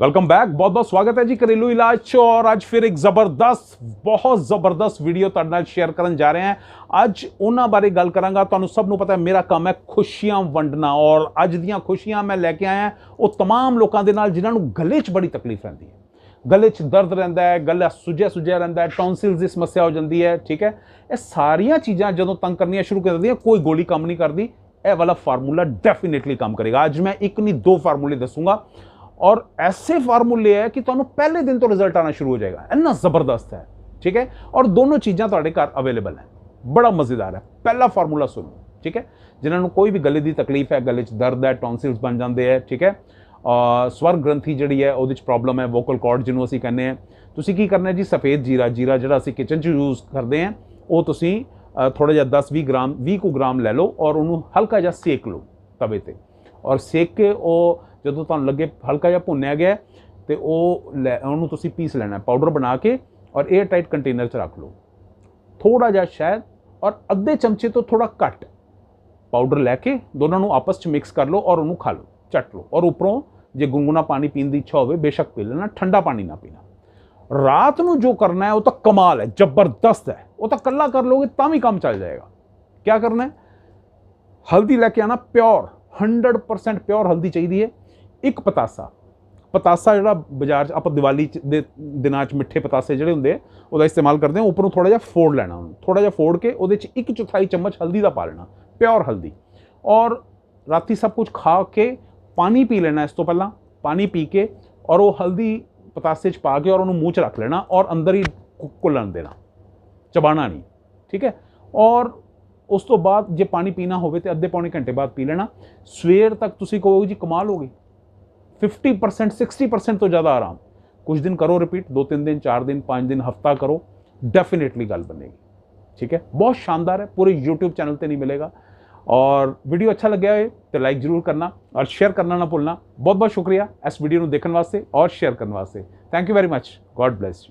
Welcome back बहुत बहुत स्वागत है जी घरेलू इलाज 'ਚ ਔਰ ਅੱਜ ਫਿਰ ਇੱਕ ਜ਼ਬਰਦਸਤ ਬਹੁਤ ਜ਼ਬਰਦਸਤ ਵੀਡੀਓ ਤੁਹਾਡੇ ਨਾਲ ਸ਼ੇਅਰ ਕਰਨ ਜਾ ਰਹੇ ਹਾਂ ਅੱਜ ਉਹਨਾਂ ਬਾਰੇ ਗੱਲ ਕਰਾਂਗਾ ਤੁਹਾਨੂੰ ਸਭ ਨੂੰ ਪਤਾ ਹੈ ਮੇਰਾ ਕੰਮ ਹੈ ਖੁਸ਼ੀਆਂ ਵੰਡਣਾ ਔਰ ਅੱਜ ਦੀਆਂ ਖੁਸ਼ੀਆਂ ਮੈਂ ਲੈ ਕੇ ਆਇਆ ਉਹ तमाम ਲੋਕਾਂ ਦੇ ਨਾਲ ਜਿਨ੍ਹਾਂ ਨੂੰ ਗਲੇ 'ਚ ਬੜੀ ਤਕਲੀਫ ਰਹਿੰਦੀ ਹੈ ਗਲੇ 'ਚ ਦਰਦ ਰਹਿੰਦਾ ਹੈ ਗਲਾ ਸੁੱਜਿਆ ਸੁੱਜਿਆ ਰਹਿੰਦਾ ਹੈ ਟੌਨਸਿਲਸ ਦੀ ਸਮੱਸਿਆ ਹੋ ਜਾਂਦੀ ਹੈ ਠੀਕ ਹੈ ਇਹ ਸਾਰੀਆਂ ਚੀਜ਼ਾਂ ਜਦੋਂ ਤੰਗ ਕਰਨੀਆਂ ਸ਼ੁਰੂ ਕਰ ਦਿੰਦੀਆਂ ਕੋਈ ਗੋਲੀ ਕੰਮ ਨਹੀਂ ਕਰਦੀ ਇਹ ਵਾਲਾ ਫਾਰਮੂਲਾ ਡੈਫੀਨਿਟਲੀ ਕੰਮ ਕਰੇਗਾ ਅੱਜ ਮੈਂ ਇੱਕ ਨਹੀਂ ਦੋ ਫਾਰਮੂਲੇ ਦੱਸੂਗਾ ਔਰ ਐਸੇ ਫਾਰਮੂਲੇ ਹੈ ਕਿ ਤੁਹਾਨੂੰ ਪਹਿਲੇ ਦਿਨ ਤੋਂ ਰਿਜ਼ਲਟ ਆਣਾ ਸ਼ੁਰੂ ਹੋ ਜਾਏਗਾ। ਇੰਨਾ ਜ਼ਬਰਦਸਤ ਹੈ ਠੀਕ ਹੈ? ਔਰ ਦੋਨੋਂ ਚੀਜ਼ਾਂ ਤੁਹਾਡੇ ਘਰ ਅਵੇਲੇਬਲ ਹੈ। ਬੜਾ ਮਜ਼ੇਦਾਰ ਹੈ। ਪਹਿਲਾ ਫਾਰਮੂਲਾ ਸੁਣੋ ਠੀਕ ਹੈ? ਜਿਨ੍ਹਾਂ ਨੂੰ ਕੋਈ ਵੀ ਗਲੇ ਦੀ ਤਕਲੀਫ ਹੈ ਗਲੇ 'ਚ ਦਰਦ ਹੈ ਟੌਨਸਿਲਸ ਬਣ ਜਾਂਦੇ ਹੈ ਠੀਕ ਹੈ? ਅ, ਸਵਰ ਗ੍ਰੰਥੀ ਜਿਹੜੀ ਹੈ ਉਹਦੇ 'ਚ ਪ੍ਰੋਬਲਮ ਹੈ ਵੋਕਲ ਕਾਰਡ ਜਿਹਨੂੰ ਅਸੀਂ ਕਹਿੰਦੇ ਹਾਂ। ਤੁਸੀਂ ਕੀ ਕਰਨਾ ਜੀ? ਸਫੇਦ ਜੀਰਾ ਜੀਰਾ ਜਿਹੜਾ ਅਸੀਂ ਕਿਚਨ 'ਚ ਯੂਜ਼ ਕਰਦੇ ਹਾਂ ਉਹ ਤੁਸੀਂ ਥੋੜਾ ਜਿਹਾ 10-20 ਗ੍ਰਾਮ 20 ਕੁ ਗ੍ਰਾਮ ਲੈ ਲਓ ਔਰ ਉਹਨੂੰ ਹਲਕਾ ਜਿਹਾ ਸੇਕ ਲਓ ਤਵੇ ਤੇ। ਔਰ ਸੇਕ ਕੇ ਉਹ ਜਦੋਂ ਤੁਹਾਨੂੰ ਲੱਗੇ ਹਲਕਾ ਜਿਹਾ ਭੁੰਨਿਆ ਗਿਆ ਹੈ, ਤੇ ਉਹ ਲੈ- ਉਹਨੂੰ ਤੁਸੀਂ ਪੀਸ ਲੈਣਾ ਪਾਊਡਰ ਬਣਾ ਕੇ ਔਰ 에ਅਰ ਟਾਈਟ ਕੰਟੇਨਰ 'ਚ ਰੱਖ ਲਓ। ਥੋੜਾ ਜਿਹਾ ਸ਼ਹਿਦ ਔਰ ਅੱਧੇ ਚਮਚੇ ਤੋਂ ਥੋੜਾ ਘੱਟ ਪਾਊਡਰ ਲੈ ਕੇ ਦੋਨਾਂ ਨੂੰ ਆਪਸ 'ਚ ਮਿਕਸ ਕਰ ਲਓ ਔਰ ਉਹਨੂੰ ਖਾ ਲਓ ਚੱਟ ਲਓ। ਔਰ ਉੱਪਰੋਂ ਜੇ ਗੁੰਗੁਣਾ ਪਾਣੀ ਪੀਣ ਦੀ ਇੱਛਾ ਹੋਵੇ ਬੇਸ਼ੱਕ ਪੀ ਲੈਣਾ ਠੰਡਾ ਪਾਣੀ ਨਾ ਪੀਣਾ। ਰਾਤ ਨੂੰ ਜੋ ਕਰਨਾ ਹੈ ਉਹ ਤਾਂ ਕਮਾਲ ਹੈ ਜ਼ਬਰਦਸਤ ਹੈ। ਉਹ ਤਾਂ ਕੱਲਾ ਕਰ ਲੋਗੇ ਤਾਂ ਵੀ ਕੰਮ ਚੱਲ ਜਾਏਗਾ। ਕੀ ਕਰਨਾ ਹੈ? ਹਲਦੀ ਲੈ ਕੇ ਆਣਾ ਪਿਓਰ 100% ਪਿਓਰ ਹਲਦੀ ਚਾਹੀਦੀ ਹੈ। ਇੱਕ ਪਤਾਸਾ। ਪਤਾਸਾ ਜਿਹੜਾ ਬਾਜ਼ਾਰ 'ਚ ਆਪਾਂ ਦੀਵਾਲੀ 'ਚ ਦੇ ਦਿਨਾਂ 'ਚ ਮਿੱਠੇ ਪਤਾਸੇ ਜਿਹੜੇ ਹੁੰਦੇ ਆ, ਉਹਦਾ ਇਸਤੇਮਾਲ ਕਰਦੇ ਆ, ਉੱਪਰੋਂ ਥੋੜਾ ਜਿਹਾ ਫੋੜ ਲੈਣਾ ਉਹਨੂੰ। ਥੋੜਾ ਜਿਹਾ ਫੋੜ ਕੇ ਉਹਦੇ 'ਚ ਇੱਕ ਚੌਥਾਈ ਚਮਚ ਹਲਦੀ ਦਾ ਪਾ ਲੈਣਾ, ਪਿਓਰ ਹਲਦੀ। ਔਰ ਰਾਤੀ ਸਭ ਕੁਝ ਖਾ ਕੇ ਪਾਣੀ ਪੀ ਲੈਣਾ ਇਸ ਤੋਂ ਪਹਿਲਾਂ, ਪਾਣੀ ਪੀ ਕੇ ਔਰ ਉਹ ਹਲਦੀ ਪਤਾਸੇ 'ਚ ਪਾ ਕੇ ਔਰ ਉਹਨੂੰ ਮੂੰਹ 'ਚ ਰੱਖ ਲੈਣਾ ਔਰ ਅੰਦਰ ਹੀ ਘੁ- ਘੁਲਣ ਦੇਣਾ। ਚਬਾਣਾ ਨਹੀਂ, ਠੀਕ ਹੈ? ਔਰ ਉਸ ਤੋਂ ਬਾਅਦ ਜੇ ਪਾਣੀ ਪੀਣਾ ਹੋਵੇ ਤੇ ਅੱਧੇ ਪੌਣੇ ਘੰਟੇ ਬਾਅਦ ਪੀ ਲੈਣਾ। ਸਵੇਰ ਤੱਕ ਤੁਸੀਂ ਕਹੋਗੇ ਜੀ ਕਮਾਲ ਹੋ ਗਈ। 50% 60% ਤੋਂ ਜ਼ਿਆਦਾ ਆਰਾਮ। ਕੁਝ ਦਿਨ ਕਰੋ ਰਿਪੀਟ 2-3 ਦਿਨ 4 ਦਿਨ 5 ਦਿਨ, ਹਫਤਾ ਕਰੋ ਡੈਫੀਨਿਟਲੀ ਗੱਲ ਬਣੇਗੀ। ਠੀਕ ਹੈ? ਬਹੁਤ ਸ਼ਾਨਦਾਰ ਹੈ, ਪੂਰੇ YouTube ਚੈਨਲ ਤੇ ਨਹੀਂ ਮਿਲੇਗਾ। ਔਰ ਵੀਡੀਓ ਅੱਛਾ ਲੱਗਿਆ ਹੋਵੇ ਤੇ ਲਾਈਕ ਜ਼ਰੂਰ ਕਰਨਾ ਔਰ ਸ਼ੇਅਰ ਕਰਨਾ ਨਾ ਭੁੱਲਣਾ। ਬਹੁਤ ਬਹੁਤ ਸ਼ੁਕਰੀਆ ਇਸ ਵੀਡੀਓ ਨੂੰ ਦੇਖਣ ਵਾਸਤੇ ਔਰ ਸ਼ੇਅਰ ਕਰਨ ਵਾਸਤੇ। Thank you very much god bless